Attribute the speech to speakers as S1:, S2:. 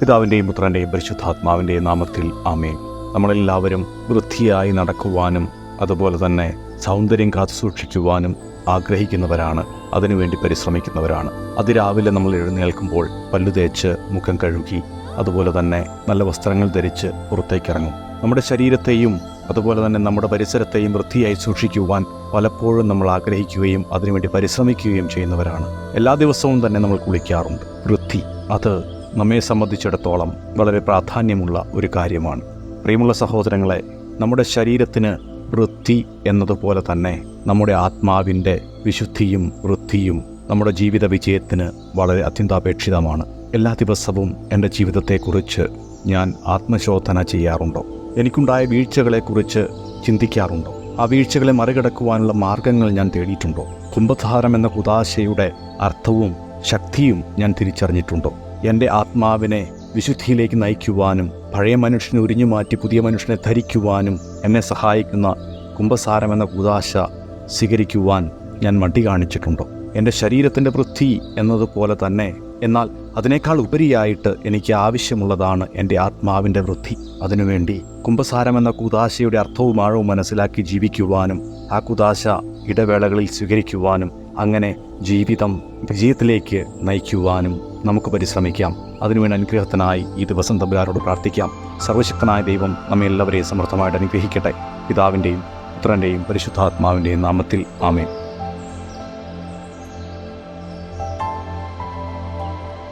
S1: പിതാവിന്റെയും പുത്രന്റെയും പരിശുദ്ധാത്മാവിന്റെയും നാമത്തിൽ ആമേൻ. നമ്മളെല്ലാവരും വൃത്തിയായി നടക്കുവാനും അതുപോലെ തന്നെ സൗന്ദര്യം കാത്തുസൂക്ഷിക്കുവാനും ആഗ്രഹിക്കുന്നവരാണ്. അതിനുവേണ്ടി പരിശ്രമിക്കുന്നവരാണ്. അതിരാവിലെ നമ്മൾ എഴുന്നേൽക്കുമ്പോൾ പല്ലു തേച്ച് മുഖം കഴുകി അതുപോലെ തന്നെ നല്ല വസ്ത്രങ്ങൾ ധരിച്ച് പുറത്തേക്കിറങ്ങും. നമ്മുടെ ശരീരത്തെയും അതുപോലെ തന്നെ നമ്മുടെ പരിസരത്തെയും വൃത്തിയായി സൂക്ഷിക്കുവാൻ പലപ്പോഴും നമ്മൾ ആഗ്രഹിക്കുകയും അതിനുവേണ്ടി പരിശ്രമിക്കുകയും ചെയ്യുന്നവരാണ്. എല്ലാ ദിവസവും തന്നെ നമ്മൾ കുളിക്കാറുണ്ട്. വൃത്തി അത് നമ്മെ സംബന്ധിച്ചിടത്തോളം വളരെ പ്രാധാന്യമുള്ള ഒരു കാര്യമാണ്. പ്രിയമുള്ള സഹോദരങ്ങളെ നമ്മുടെ ശരീരത്തിന് വൃത്തി എന്നതുപോലെ തന്നെ നമ്മുടെ ആത്മാവിന്റെ വിശുദ്ധിയും വൃത്തിയും നമ്മുടെ ജീവിത വിജയത്തിന് വളരെ അത്യന്താപേക്ഷിതമാണ്. എല്ലാ ദിവസവും എന്റെ ജീവിതത്തെക്കുറിച്ച് ഞാൻ ആത്മശോധന ചെയ്യാറുണ്ടോ? എനിക്കുണ്ടായ വീഴ്ചകളെക്കുറിച്ച് ചിന്തിക്കാറുണ്ടോ? ആ വീഴ്ചകളെ മറികടക്കുവാനുള്ള മാർഗങ്ങൾ ഞാൻ തേടിയിട്ടുണ്ടോ? കുംഭധാരം എന്ന കുതാശയുടെ അർത്ഥവും ശക്തിയും ഞാൻ തിരിച്ചറിഞ്ഞിട്ടുണ്ടോ? എന്റെ ആത്മാവിനെ വിശുദ്ധിയിലേക്ക് നയിക്കുവാനും പഴയ മനുഷ്യനെ ഉരിഞ്ഞു മാറ്റി പുതിയ മനുഷ്യനെ ധരിക്കുവാനും എന്നെ സഹായിക്കുന്ന കുംഭസാരം എന്ന കുതാശ സ്വീകരിക്കുവാൻ ഞാൻ മടി കാണിച്ചിട്ടുണ്ടോ? എന്റെ ശരീരത്തിന്റെ വൃത്തി എന്നതുപോലെ തന്നെ എന്നാൽ അതിനേക്കാൾ ഉപരിയായിട്ട് എനിക്ക് ആവശ്യമുള്ളതാണ് എന്റെ ആത്മാവിന്റെ വൃത്തി അതിനുവേണ്ടി കുംഭസാരം എന്ന കുതാശയുടെ അർത്ഥവും ആഴവും മനസ്സിലാക്കി ജീവിക്കുവാനും ആ കുതാശ ഇടവേളകളിൽ സ്വീകരിക്കുവാനും അങ്ങനെ ജീവിതം വിജയത്തിലേക്ക് നയിക്കുവാനും നമുക്ക് പരിശ്രമിക്കാം. അതിനുവേണ്ടി അനുഗ്രഹത്തിനായി ഈ ദിവസം തമ്പുരാനോട് പ്രാർത്ഥിക്കാം. സർവശക്തനായ ദൈവം നമ്മെ എല്ലാവരെയും അനുഗ്രഹിക്കട്ടെ. പിതാവിന്റെയും പുത്രന്റെയും പരിശുദ്ധാത്മാവിന്റെയും നാമത്തിൽ ആമേൻ.